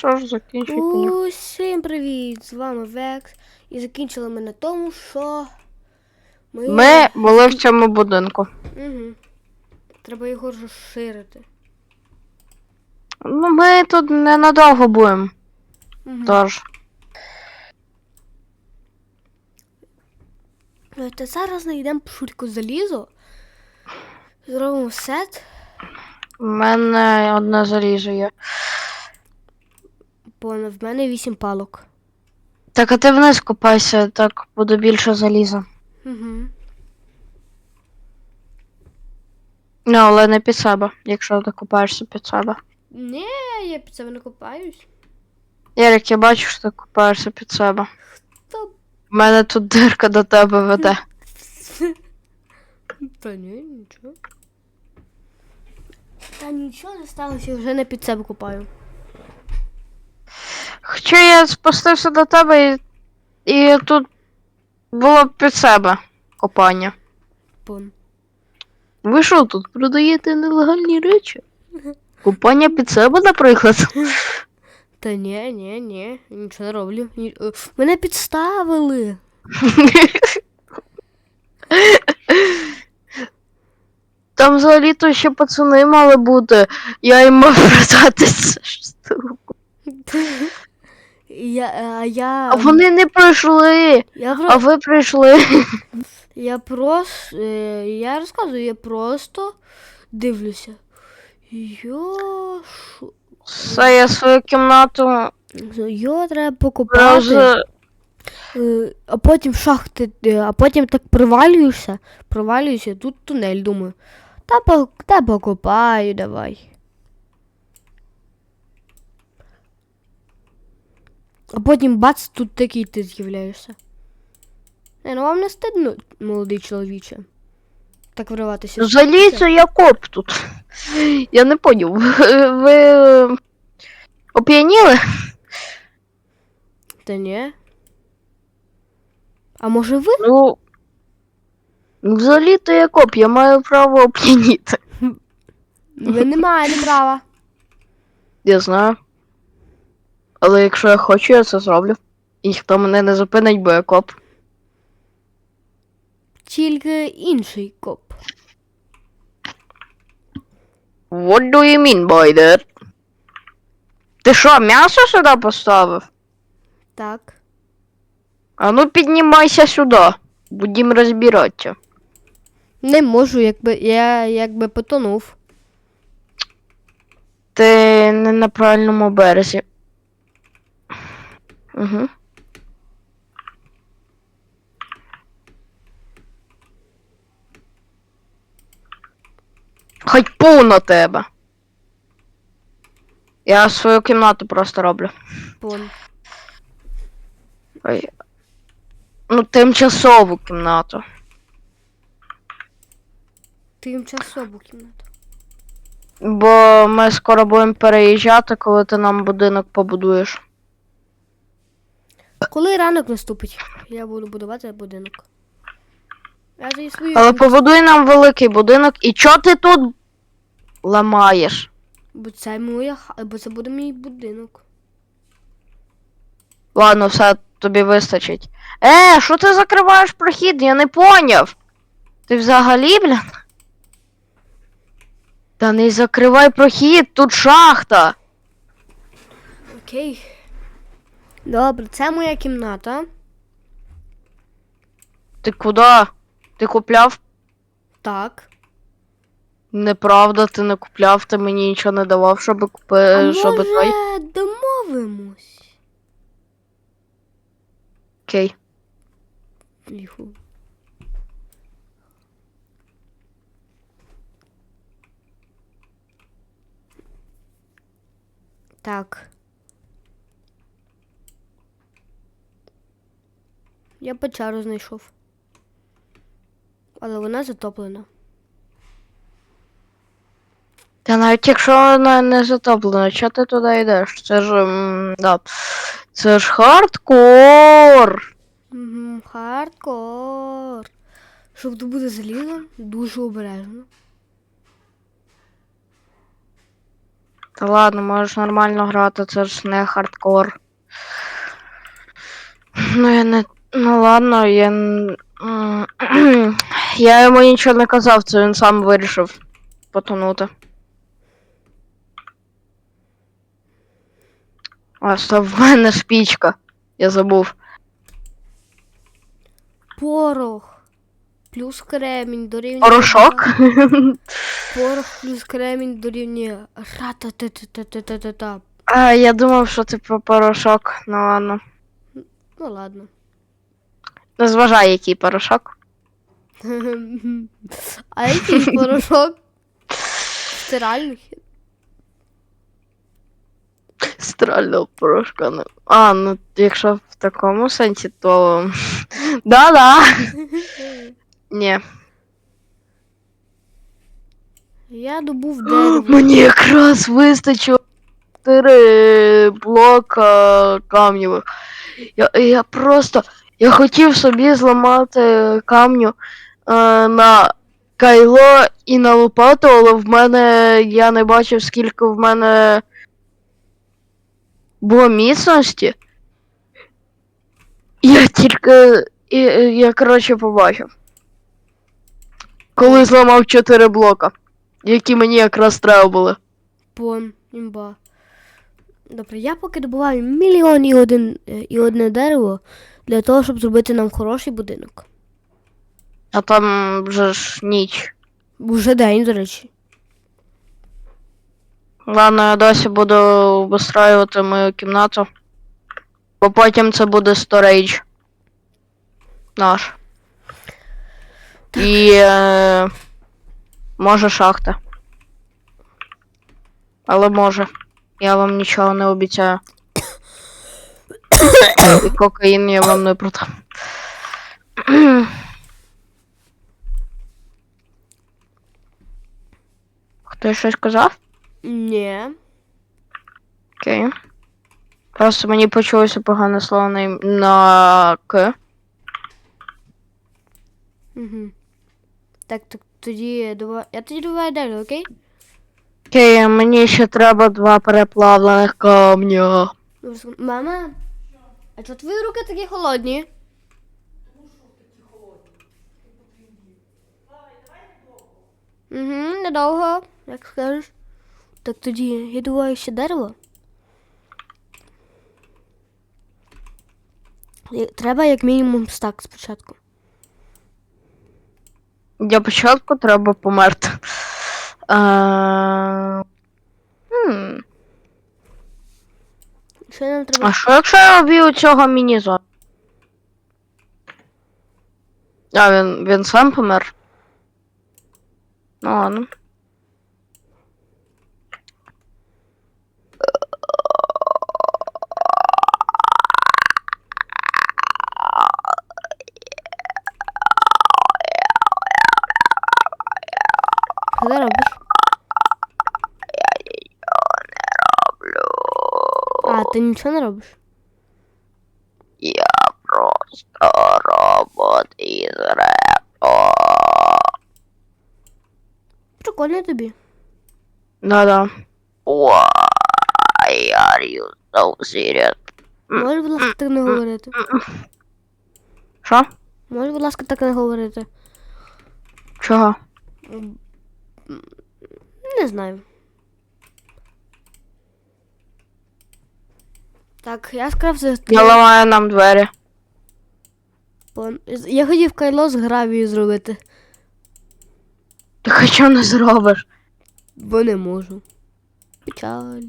що ж, закінчуйте. Усім привіт! З вами Векс. І закінчили ми на тому, що ми. Ми були в цьому будинку. Угу. Треба його розширити. Ну, ми тут ненадовго будемо. Угу. Тож. Та зараз знайдемо швидко залізо. Зробимо сет, У мене одне залізо є. Бо в мене 8 палок. Так, а ти вниз копайся, так буде більше заліза. Угу. Ну, але не під себе, якщо ти копаєшся під себе. Ні, я під себе не копаюсь. Ярик, я бачу, що ти копаєшся під себе. Та, У мене тут дирка до тебе веде. Та ні, нічого. Та нічого не сталося, вже не під себе копаю. Хоча я спустився до тебе і, і тут було під себе копання. Пон. Ви що тут продаєте нелегальні речі? Купання під себе, наприклад. Та ні, ні, ні, нічого не роблю. Ні... е, Мене підставили. Там взагалі-то ще пацани мали бути. Я їм мав продати цю штуку. Я, а я, А вони не прийшли. я, А ви прийшли. я просто, е, я розказую, я просто дивлюся. Йо, шо, Все, я свою кімнату йо треба покупати. роз... Е, А потім шахти, е, а потім так провалюєшся, провалюєшся, тут тунель, думаю. Та, по, та покопаю, давай. А потім бац, тут такий ти з'являєшся. Не, ну вам не стидно, молодий чоловіче. Так вриватися. Залізо я коп тут. Я не поняв. Ви, е, оп'яніли? Та ні. А може ви? Ну. Взагалі-то я коп, я маю право оп'яніти. Ви не маєте права. Я знаю. Але якщо я хочу, я це зроблю. І ніхто мене не зупинить, бо я коп. Тільки інший коп. What do you mean by that? Ти що, м'ясо сюди поставив? Так. А ну піднімайся сюди. Будемо розбиратися. Не можу, якби я якби потонув. Ти не на правильному березі. Угу. Пу на тебе. Я свою кімнату просто роблю. Пон. Ой. Ну, тимчасову кімнату. Тимчасову кімнату. Бо ми скоро будемо переїжджати, коли ти нам будинок побудуєш. Коли ранок наступить, я буду будувати будинок. Я свою. Але побудуй нам великий будинок, і чо ти тут ламаєш? Бо це моя бо це буде мій будинок. Ладно, все, тобі вистачить. Е, що ти закриваєш прохід? Я не поняв. Ти взагалі, блін? Та не закривай прохід, тут шахта. Окей. Добре, це моя кімната. Ти куди? Ти купляв? Так. Неправда, ти не купляв, ти мені нічого не давав, щоб купи... щоб той. домовимось? Окей. Ліху. Так. Я печеру знайшов. Але вона затоплена. Та навіть якщо вона не затоплена, чого ти туди йдеш? Це ж. м, да. Це ж хардкор. Угу, хардкор. Щоб тут буде залізо, дуже обережно. Та ладно, можеш нормально грати, це ж не хардкор. Ну я не. Ну ладно, я. Я йому нічого не казав, це він сам вирішив потонути. А, стоп, в мене спічка. Я забув. Порох. Плюс кремінь дорівнює. Порошок? Порох плюс кремінь дорівнює. Ра-та-та-та-та-та-та-та. А, я думав, що це про порошок. Ну ладно. Ну ладно. Зважай, який порошок. А який порошок? Стиральний? Стирального порошка не. А, ну якщо в такому сенсі, то. Да-да. Ні. Я добув дерево. Мені якраз вистачило 4 блока камнєвих. Я, я просто. Я хотів собі зламати камню е, на кайло і на лопату, але в мене я не бачив, скільки в мене було міцності. Я тільки. І, я, коротше, побачив. Коли зламав 4 блока, які мені якраз треба були. Пон, імба. Добре, я поки добуваю мільйон і, один, е, і одне дерево для того, щоб зробити нам хороший будинок. А там вже ж ніч. Уже день, до речі. Ладно, я досі буду обустраювати мою кімнату. Бо потім це буде сторейдж. Наш. І. Е, може шахта. Але може. Я вам нічого не обіцяю. І кокаїн я вам не продам. Хтось щось казав? Ні. Окей. Просто мені почулося погане слово на, ім- на К. Угу. Так, так тоді давай. Я тоді давай далі, окей? Окей, мені ще треба два переплавлених камня. Мама. А чого твої руки такі холодні? Угу, недовго, як скажеш. Так тоді я добуваю ще дерево. Треба як мінімум стак спочатку. Для початку треба померти. Е, хм. Що нам треба? А що якщо я вб'ю цього мінізо? А, він, він сам помер. Ну ладно. Що ти робиш? А, ти нічого не робиш? Я просто робот із репо. Прикольно тобі. Да-да. Why are you so serious? Можеш, будь ласка, так не говорити. Що? Можеш, будь ласка, так не говорити. Чого? Не знаю. Так, я скрафтив. Я ламаю нам двері. Я хотів кайло з гравію зробити, Ти хоча не зробиш. бо не можу. Печаль.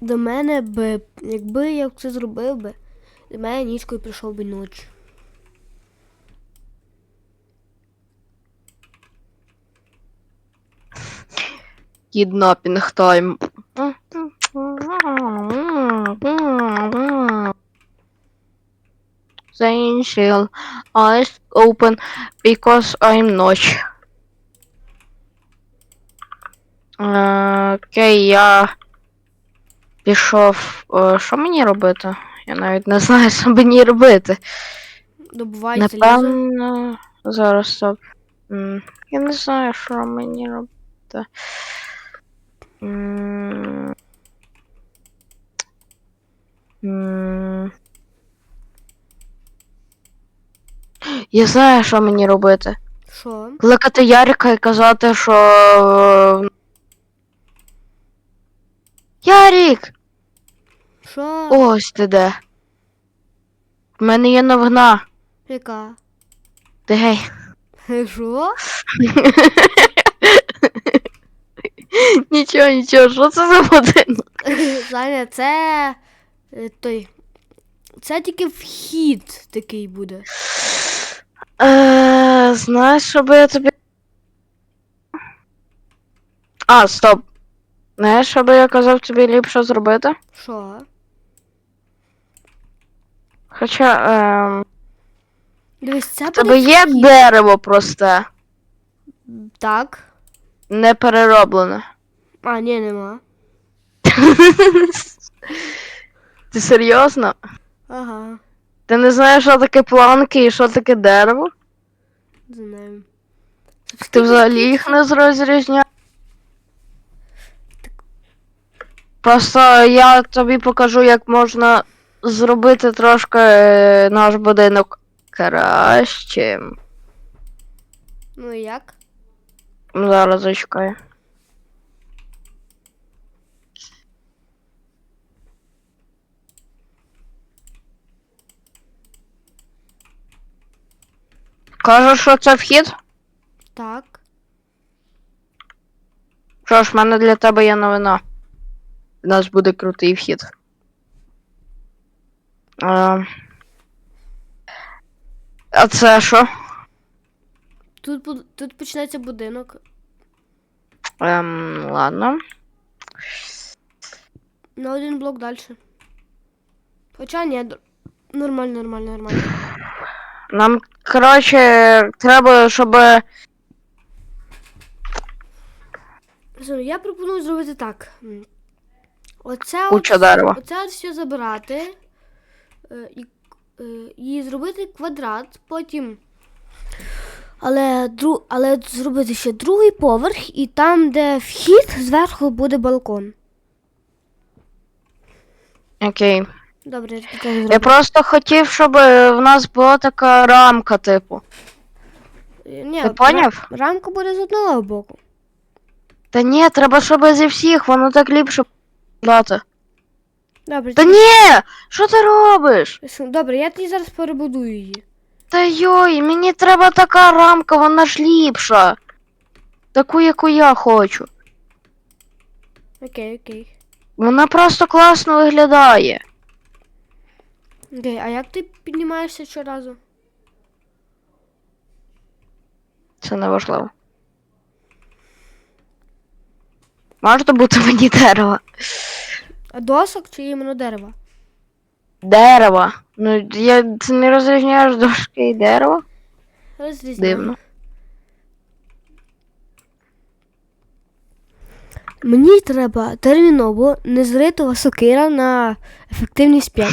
До мене би, якби я це зробив би, до мене нічкою прийшов би ніч. Кіднапінг тайм. Saying shield. Eyes open because I'm ночь. Окей, я пішов. Е, Що мені робити? Я навіть не знаю, що мені робити. Добувай. Напевно, зараз. Я не знаю, що мені робити. Я знаю, що мені робити. Що? Кликати Ярика і казати, що. е, Ярік! Що? Ось ти де. В мене є новина. Яка? Ти гей. Що? Нічого, нічого, що це за будинок? Саня, це. е, той. Це тільки вхід такий буде. Е, знаєш, що би я тобі. А, стоп. Знаєш, що би я казав тобі ліпше зробити? Що? Хоча. Ем, Дивись, це в буде є вхід. дерево просте, Так. не перероблене. А, ні, нема. Ти серйозно? Ага. Ти не знаєш, що таке планки і що таке дерево? Знаємо. Ти взагалі їх не розрізняєш? Просто я тобі покажу, як можна зробити трошки е, наш будинок кращим. Ну як? Зараз зачекай. Кажеш, що це вхід? Так. Що ж, в мене для тебе є новина. У нас буде крутий вхід. А, а це що? Тут, буд- тут почнеться будинок. Ем, ладно. На один блок далі. Хоча ні, нормально, нормально, нормально. Нам, коротше, треба, щоб. Я пропоную зробити так. Оце Куча от, дерева. Оце от все забирати е, і, е, і зробити квадрат, потім. Але, дру, але зробити ще другий поверх, і там, де вхід, зверху буде балкон. Окей. Добре, я так Я просто хотів, щоб е, в нас була така рамка, типу. Е, Ні, Ти поняв? рамка буде з одного боку. Та ні, треба, щоб зі всіх, воно так ліпше дати. Добре, Та ні! Що ти робиш? Добре, я тоді зараз перебудую її. Та йой, мені треба така рамка, вона ж ліпша. Таку, яку я хочу. Окей, окей. Вона просто класно виглядає. Окей, а як ти піднімаєшся щоразу? Це не важливо. Може бути мені дерево. А досок чи іменно дерева? Дерево. Ну, я це не розрізняєш дошки і дерево? Розрізняю. Дивно. Мені треба терміново незритова сокира на ефективність 5.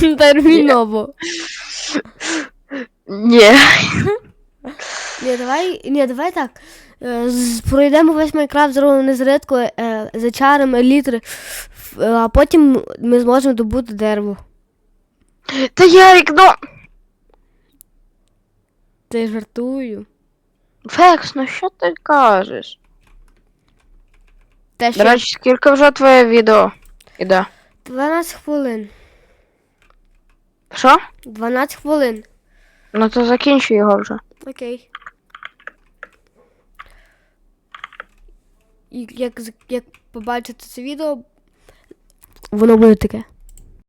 терміново. Ні. Ні, давай, ні, давай так. Е, Пройдемо весь Майнкрафт, зробимо незритку, е, зачаримо літри, е, а потім ми зможемо добути дерево. Та Ярик, ну. Ти жартую. Фекс, ну що ти кажеш? Те, До речі, скільки вже твоє відео іде? 12 хвилин. Що? 12 хвилин. Ну то закінчу його вже. Окей. І як, як побачите це відео, воно буде таке.